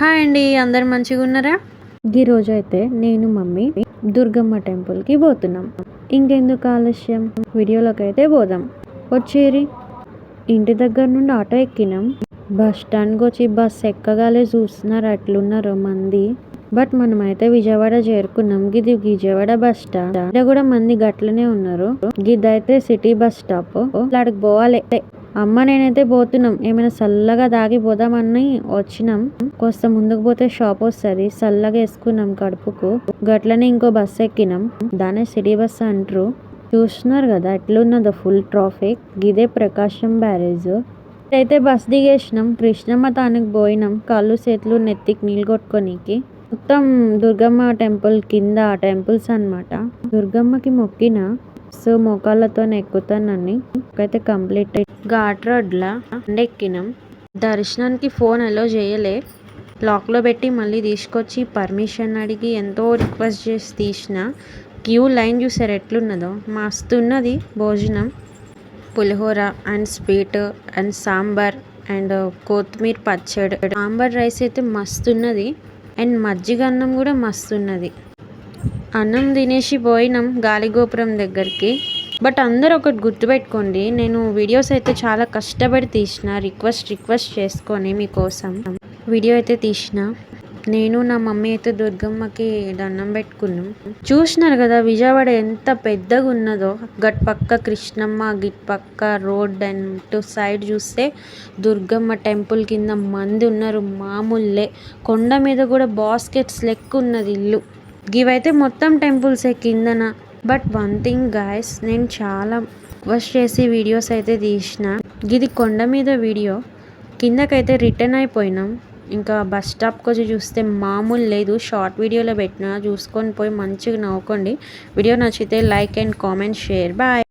Hi అండి అందరు మంచిగా ఉన్నారా? ఈ రోజు అయితే నేను మమ్మీ దుర్గమ్మ టెంపుల్కి పోతున్నాం. ఇంకెందుకు ఆలస్యం? వీడియోలోకి అయితే పోదాం. వచ్చేరి. ఇంటి దగ్గర నుండి ఆటో ఎక్కినాం. బస్ స్టాండ్కి వచ్చి బస్ ఎక్కగాలే చూస్తున్నారు అట్లున్నారు మంది. బట్ మనం అయితే విజయవాడ చేరుకున్నాం. గిది విజయవాడ బస్ స్టాండ్. ఇక్కడ కూడా మంది గట్లనే ఉన్నారు. గిదైతే సిటీ బస్ స్టాప్. అక్కడికి పోవాలి. అమ్మ నేనైతే పోతున్నాం. ఏమైనా చల్లగా దాగిపోదామని వచ్చినాం. కొంత ముందుకు పోతే షాప్ వస్తుంది. చల్లగా వేసుకున్నాం కడుపుకు. గట్లనే ఇంకో బస్ ఎక్కినాం. దానే సిటీ బస్ అంటారు. చూస్తున్నారు కదా ఎట్లున్నదో ఫుల్ ట్రాఫిక్ గిదే ప్రకాశం బ్యారేజ్ అయితే బస్ దిగేసినాం. కృష్ణమ్మ తానికి పోయినాం. కాళ్ళు చేతులు నెత్తికి నీళ్ళు కొట్టుకోనికి. మొత్తం దుర్గమ్మ టెంపుల్ కింద టెంపుల్స్ అన్నమాట. దుర్గమ్మకి మొక్కిన. సో మోకాళ్ళతో ఎక్కుతానని అయితే కంప్లీట్ ఘాట్ రోడ్లా. ఎక్కినాం దర్శనానికి ఫోన్ అలో చేయలే. లాక్లో పెట్టి మళ్ళీ తీసుకొచ్చి పర్మిషన్ అడిగి ఎంతో రిక్వెస్ట్ చేసి తీసిన. క్యూ లైన్ చూసారు ఎట్లున్నదో. మస్తు ఉన్నది భోజనం. Pulihora and sweet and sambar and కొత్తిమీర పచ్చడి. సాంబార్ రైస్ అయితే మస్తు ఉన్నది అండ్ మజ్జిగ అన్నం కూడా మస్తు ఉన్నది అన్నం తినేసి పోయినాం గాలిగోపురం దగ్గరికి. బట్ అందరూ ఒకటి గుర్తుపెట్టుకోండి నేను వీడియోస్ అయితే చాలా కష్టపడి తీసిన. రిక్వెస్ట్ రిక్వెస్ట్ చేసుకొని మీకోసం. వీడియో అయితే తీసిన. నేను నా మమ్మీ అయితే దుర్గమ్మకి దండం పెట్టుకున్నాం. చూసినారు కదా విజయవాడ ఎంత పెద్దగా ఉన్నదో గట్ పక్క కృష్ణమ్మ గిట్ పక్క రోడ్ అండ్ టు సైడ్ చూస్తే దుర్గమ్మ టెంపుల్ కింద మంది ఉన్నారు మామూలే. కొండ మీద కూడా బాస్కెట్స్ లెక్క ఉన్నది ఇల్లు. ఇవైతే మొత్తం టెంపుల్స్ కిందన. బట్ వన్ థింగ్ గాయస్ నేను చాలా రిక్వెస్ట్ చేసి వీడియోస్ అయితే తీసిన. ఇది కొండ మీద వీడియో. కిందకైతే రిటర్న్ అయిపోయినాం. ఇంకా బస్ స్టాప్కి వచ్చి చూస్తే మామూలు లేదు. షార్ట్ వీడియోలో పెట్టిన. చూసుకొని పోయి మంచిగా నవ్వుకోండి. వీడియో నచ్చితే like and comment share. Bye.